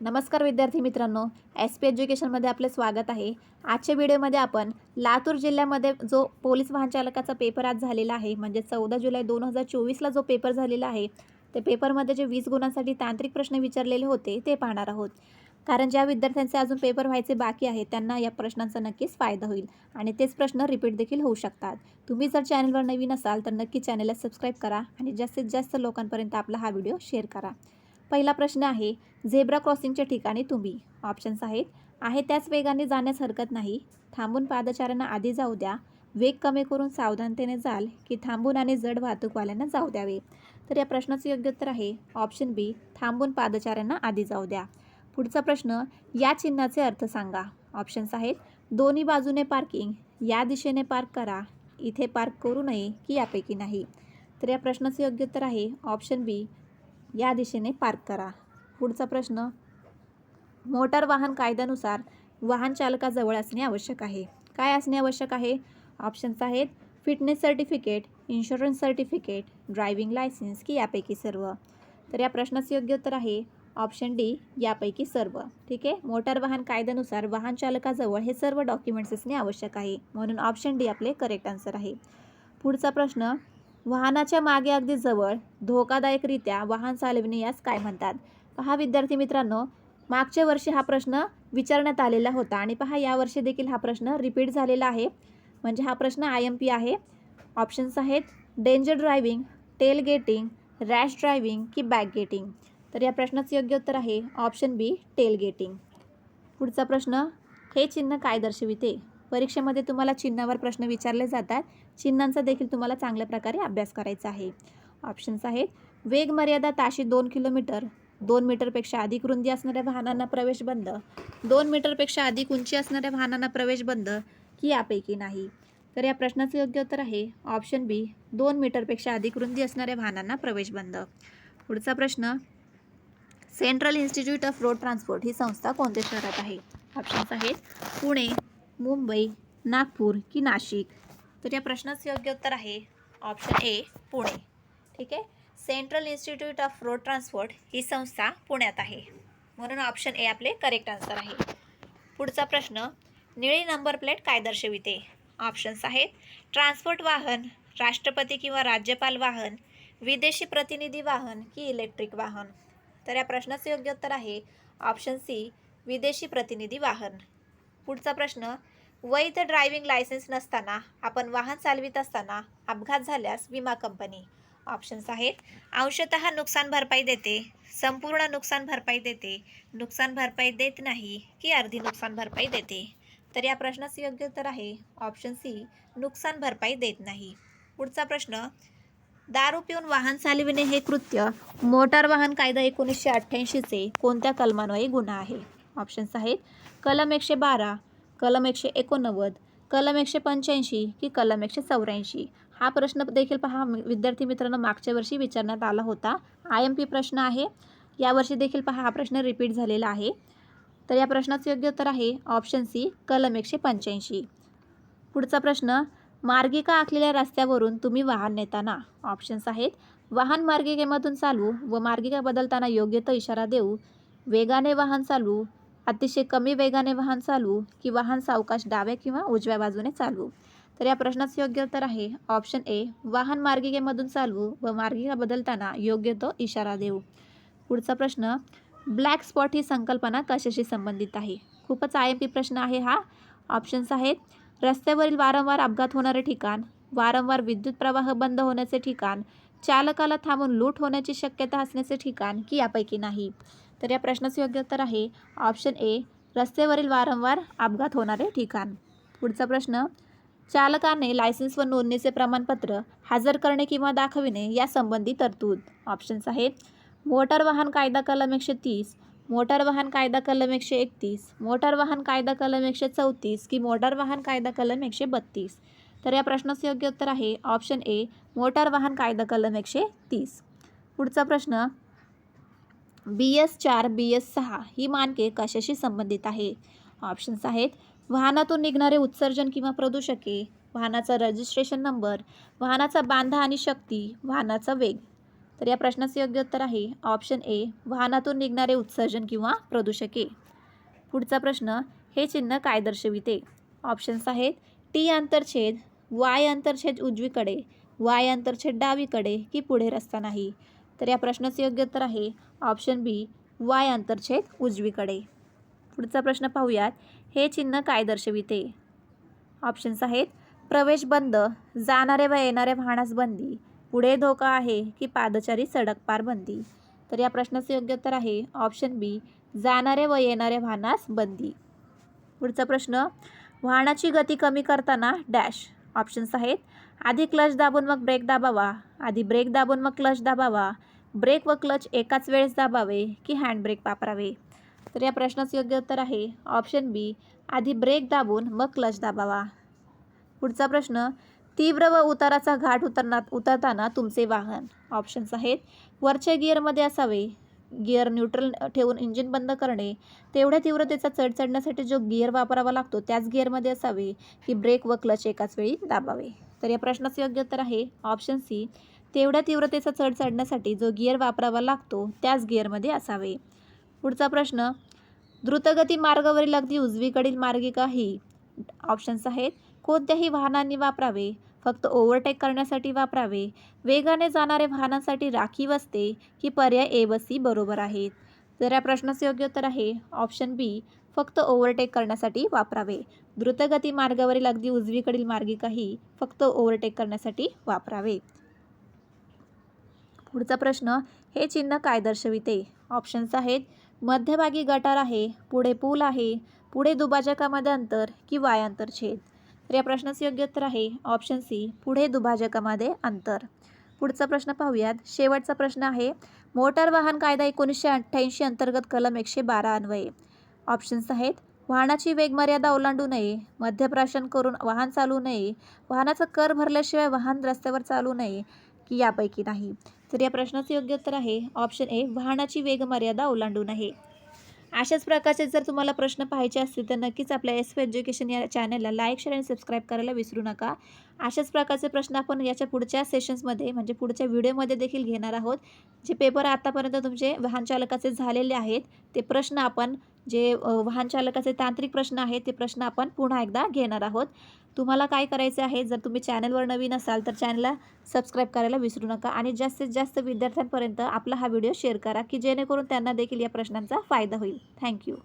नमस्कार विद्यार्थी मित्रांनो एस पी एज्युकेशनमध्ये आपले स्वागत आहे. आजच्या व्हिडिओमध्ये आपण लातूर जिल्ह्यामध्ये जो पोलीस वाहनचालकाचा पेपर आज झालेला आहे म्हणजे चौदा जुलै दोन हजार चोवीसला जो पेपर झालेला आहे ते पेपरमध्ये जे वीस गुणांसाठी तांत्रिक प्रश्न विचारलेले होते ते पाहणार आहोत. कारण ज्या विद्यार्थ्यांचे अजून पेपर व्हायचे बाकी आहे त्यांना या प्रश्नांचा नक्कीच फायदा होईल आणि तेच प्रश्न रिपीट देखील होऊ शकतात. तुम्ही जर चॅनलवर नवीन असाल तर नक्की चॅनलला सबस्क्राईब करा आणि जास्तीत जास्त लोकांपर्यंत आपला हा व्हिडिओ शेअर करा. पहिला प्रश्न आहे झेब्रा क्रॉसिंगच्या ठिकाणी तुम्ही. ऑप्शन्स आहेत आहे त्याच वेगाने जाण्यास हरकत नाही. थांबून पादचाऱ्यांना आधी जाऊ द्या. वेग कमी करून सावधानतेने जाल की थांबून आणि जड वाहतूकवाल्यांना जाऊ द्यावे. तर या प्रश्नाचं योग्य उत्तर आहे ऑप्शन बी थांबून पादचाऱ्यांना आधी जाऊ द्या. पुढचा प्रश्न या चिन्हाचे अर्थ सांगा. ऑप्शन्स आहेत दोन्ही बाजूने पार्किंग या दिशेने पार्क करा. इथे पार्क करू नये की यापैकी नाही. तर या प्रश्नाचं योग्य उत्तर आहे ऑप्शन बी या दिशेने पार्क करा. पुढचा प्रश्न मोटार वाहन कायद्यानुसार वाहन चालकाजवळ असणे आवश्यक आहे. काय असणे आवश्यक आहे? ऑप्शन्स आहेत fitness certificate insurance certificate driving licence की यापैकी सर्व. तर या प्रश्नाचं योग्य उत्तर आहे ऑप्शन डी यापैकी सर्व. ठीक आहे? मोटार वाहन कायद्यानुसार वाहन चालकाजवळ हे सर्व डॉक्युमेंट्स असणे आवश्यक आहे. म्हणून ऑप्शन डी आपले करेक्ट आन्सर आहे. पुढचा प्रश्न वाहनाच्या मागे अगदी जवळ धोकादायकरित्या वाहन चालविणे यास काय म्हणतात? पहा विद्यार्थी मित्रांनो मागच्या वर्षी हा प्रश्न विचारण्यात आलेला होता आणि पहा यावर्षी देखील हा प्रश्न रिपीट झालेला आहे. म्हणजे हा प्रश्न आय एम पी आहे. ऑप्शन्स आहेत danger driving tailgating rash driving की बॅक गेटिंग. तर या प्रश्नाचं योग्य उत्तर आहे ऑप्शन बी टेल गेटिंग. पुढचा प्रश्न हे चिन्ह काय दर्शविते? परीक्षेमध्ये तुम्हाला चिन्हावर प्रश्न विचारले जातात. चिन्हांचा देखील तुम्हाला चांगल्या प्रकारे अभ्यास करायचा आहे. ऑप्शन्स आहेत. वेग मर्यादा ताशी दोन किलोमीटर. दोन मीटरपेक्षा अधिक रुंदी असणाऱ्या वाहनांना प्रवेश बंद. दोन मीटरपेक्षा अधिक उंची असणाऱ्या वाहनांना प्रवेश बंद. की यापैकी नाही. तर या प्रश्नाचं योग्य उत्तर आहे. ऑप्शन बी दोन मीटरपेक्षा अधिक रुंदी असणाऱ्या वाहनांना प्रवेश बंद. पुढचा प्रश्न. Central Institute of Road Transport ही संस्था कोणत्या शहरात आहे? ऑप्शन्स आहेत. पुणे. मुंबई नागपूर की नाशिक? तर या प्रश्नाचं योग्य उत्तर आहे ऑप्शन ए पुणे. ठीक आहे? Central Institute of Road Transport ही संस्था पुण्यात आहे. म्हणून ऑप्शन ए आपले करेक्ट आन्सर आहे. पुढचा प्रश्न निळी नंबर प्लेट काय दर्शविते? ऑप्शन्स आहेत ट्रान्सपोर्ट वाहन राष्ट्रपती किंवा राज्यपाल वाहन विदेशी प्रतिनिधी वाहन की इलेक्ट्रिक वाहन. तर या प्रश्नाचं योग्य उत्तर आहे ऑप्शन सी विदेशी प्रतिनिधी वाहन. पुढचा प्रश्न वैध ड्रायव्हिंग लायसन्स नसताना आपण वाहन चालवित असताना अपघात झाल्यास विमा कंपनी. ऑप्शन्स आहेत. अंशतः नुकसान भरपाई देते संपूर्ण नुकसान भरपाई देते नुकसान भरपाई देत नाही की अर्धी नुकसान भरपाई देते. तर या प्रश्नाचं योग्य उत्तर आहे. ऑप्शन सी नुकसान भरपाई देत नाही. पुढचा प्रश्न दारू पिऊन वाहन चालविणे हे कृत्य. मोटार वाहन कायदा एकोणीसशे अठ्ठ्याऐंशीचे कोणत्या कलमान्वये गुन्हा आहे? ऑप्शन्स आहेत. कलम एकशे बारा कलम एकशे एकोणनव्वद कलम एकशे पंच्याऐंशी की कलम एकशे चौऱ्याऐंशी? हा प्रश्न देखील पहा. विद्यार्थी मित्रांनो मागच्या वर्षी विचारण्यात आला होता. आय एम पी प्रश्न आहे. यावर्षी देखील पहा हा प्रश्न रिपीट झालेला आहे. तर या प्रश्नाचं योग्य उत्तर आहे ऑप्शन सी कलम एकशे पंच्याऐंशी. पुढचा प्रश्न मार्गिका आखलेल्या रस्त्यावरून तुम्ही वाहन नेताना ऑप्शन्स आहेत. वाहन मार्गिकेमधून चालू व मार्गिका बदलताना योग्य तो इशारा देऊ. वेगाने वाहन चालू अतिशय कमी वेगाने वाहन चालवू की वाहन सावकाश डाव्या किंवा उजव्या बाजूने चालवू. तर या प्रश्नाचं योग्य उत्तर आहे. ऑप्शन ए वाहन मार्गिकेमधून चालवू व मार्गिका बदलताना योग्य तो इशारा देऊ. पुढचा प्रश्न ब्लॅक स्पॉट ही संकल्पना कशाशी संबंधित आहे? खूपच आय एम पी प्रश्न आहे हा. ऑप्शन्स आहेत रस्त्यावरील वारंवार अपघात होणारे ठिकाण वारंवार विद्युत प्रवाह बंद होण्याचे ठिकाण चालकाला थांबून लूट होण्याची शक्यता असण्याचे ठिकाण की यापैकी नाही. तर या प्रश्नाचं योग्य उत्तर आहे ऑप्शन ए रस्त्यावरील वारंवार अपघात होणारे ठिकाण. पुढचा प्रश्न चालकाने लायसन्स व नोंदणीचे प्रमाणपत्र हजर करणे किंवा दाखविणे यासंबंधी तरतूद. ऑप्शन्स आहेत मोटार वाहन कायदा कलम एकशे तीस मोटार वाहन कायदा कलम एकशे एकतीस मोटार वाहन कायदा कलम एकशे चौतीस की मोटार वाहन कायदा कलम एकशे बत्तीस. तर या प्रश्नाचं योग्य उत्तर आहे ऑप्शन ए मोटार वाहन कायदा कलम एकशे तीस. पुढचा प्रश्न बी एस चार बी एस सहा ही मानके कशाशी संबंधित आहे? ऑप्शन्स आहेत. वाहनातून निघणारे उत्सर्जन किंवा प्रदूषके वाहनाचा रजिस्ट्रेशन नंबर वाहनाचा बांधा आणि शक्ती वाहनाचा वेग. तर या प्रश्नाचं योग्य उत्तर आहे. ऑप्शन ए वाहनातून निघणारे उत्सर्जन किंवा प्रदूषके. पुढचा प्रश्न हे चिन्ह काय दर्शविते? ऑप्शन्स आहेत. टी आंतरछेद वाय आंतरछेद उजवीकडे वाय आंतरछेद डावीकडे की पुढे रस्ता नाही. तर या प्रश्नाचं योग्य उत्तर आहे. ऑप्शन बी वाय आंतरछेद उजवीकडे. पुढचा प्रश्न पाहूयात. हे चिन्ह काय दर्शविते? ऑप्शन्स आहेत प्रवेश बंद जाणारे व येणारे वाहनास बंदी. पुढे धोका आहे की पादचारी सडक पार बंदी. तर या प्रश्नाचं योग्य उत्तर आहे ऑप्शन बी जाणारे व येणारे वाहनास बंदी. पुढचा प्रश्न वाहनाची गती कमी करताना डॅश. ऑप्शन्स आहेत आधी क्लच दाबून मग ब्रेक दाबावा आधी ब्रेक दाबून मग क्लच दाबावा. ब्रेक व क्लच एकाच वेळेस दाबावे की हँड ब्रेक वापरावे? तर या प्रश्नाचं योग्य उत्तर आहे ऑप्शन बी आधी ब्रेक दाबून मग क्लच दाबावा. पुढचा प्रश्न तीव्र व उताराचा घाट उतरना उतरताना तुमचे वाहन. ऑप्शन्स आहेत वरच्या गिअरमध्ये असावे. गिअर न्यूट्रल ठेवून इंजिन बंद करणे. तेवढ्या तीव्रतेचा चढ चढण्यासाठी जो गिअर वापरावा लागतो त्याच गिअरमध्ये असावे की ब्रेक व क्लच एकाच वेळी दाबावे. तर या प्रश्नाचं योग्य उत्तर आहे ऑप्शन सी तेवढ्या तीव्रतेचा चढ चढण्यासाठी जो गिअर वापरावा लागतो त्याच गिअरमध्ये असावे. पुढचा प्रश्न द्रुतगती मार्गावरील अगदी उजवीकडील मार्गिका ही ऑप्शन्स आहेत. कोणत्याही वाहनांनी वापरावे फक्त ओव्हरटेक करण्यासाठी वापरावे. वेगाने जाणारे वाहनांसाठी राखीव असते की पर्याय ए व सी बरोबर आहेत. तर या प्रश्नाचे योग्य उत्तर आहे ऑप्शन बी फक्त ओव्हरटेक करण्यासाठी वापरावे. द्रुतगती मार्गावरील अगदी उजवीकडील मार्गिकाही फक्त ओव्हरटेक करण्यासाठी वापरावे. पुढचा प्रश्न हे चिन्ह काय दर्शविते? ऑप्शन्स आहेत मध्यभागी गटार आहे पुढे पूल आहे पुढे दुभाजकामध्ये अंतर की वाय अंतरछेद तर या प्रश्नाचे योग्य उत्तर आहे ऑप्शन सी पुढे दुभाजकामध्ये अंतर. पुढचा प्रश्न पाहूयात. शेवटचा प्रश्न आहे मोटार वाहन कायदा एकोणीसशे अठ्ठ्याऐंशी अंतर्गत कलम एकशे बारा अन्वये. ऑप्शन्स आहेत वाहनाची वेगमर्यादा ओलांडू नये मध्यप्राशन करून वाहन चालू नये वाहनाचा कर भरल्याशिवाय वाहन रस्त्यावर चालू नये की यापैकी नाही. तर या प्रश्नाचं योग्य उत्तर आहे. ऑप्शन ए वाहनाची वेगमर्यादा ओलांडून आहे. अशाच प्रकारचे जर तुम्हाला प्रश्न पाहायचे असतील तर नक्कीच आपल्या एस एज्युकेशन या चॅनलला लाईक शेअर आणि सबस्क्राईब करायला विसरू नका. अशाच प्रकारचे प्रश्न आपण याच्या पुढच्या सेशन्समध्ये म्हणजे पुढच्या व्हिडिओमध्ये देखील घेणार आहोत. जे पेपर आतापर्यंत तुमचे वाहन चालकाचे झालेले आहेत ते प्रश्न आपण जे वाहनचालकाचे वाहन चालकाचे तांत्रिक प्रश्न आहेत ते प्रश्न आपण पुन्हा एकदा घेणार आहोत. तुम्हाला काय करायचं आहे? जर तुम्ही चॅनलवर नवीन असाल तर चॅनलला सबस्क्राईब करायला विसरू नका आणि जास्तीत जास्त विद्यार्थ्यांपर्यंत आपला हा व्हिडिओ शेअर करा की जेणेकरून त्यांना देखील या प्रश्नांचा फायदा होईल. थँक्यू.